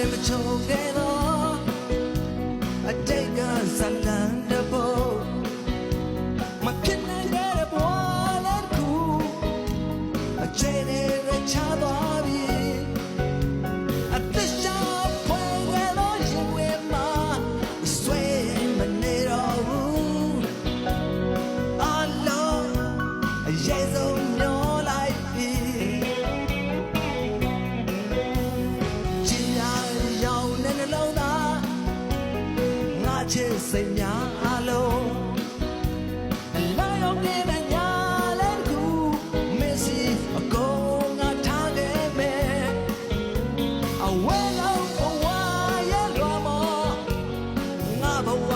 လည်းမချုံခဲ့တော့အတိတ်ကဇလန်တဖို့မဖြစ်နိုင်တဲ့ဘဝလည်းတစ်ခုအချိန်တွေချသွားပြီအသက်ရှောင်ဖွယ်ွယ်လို့ရင်ဝင်မှာဆွေးမနေတော့ဘူးအလုံးအရေးဆုံး ချစ်စိတ်များအလုံးအလောရောက်တဲ့ညာလဲတစ်ခုမစ္စည်းအကုန်ငါထားခဲ့မယ်အဝဲလုံးဘဝရဲ့ရမောငါဘဝ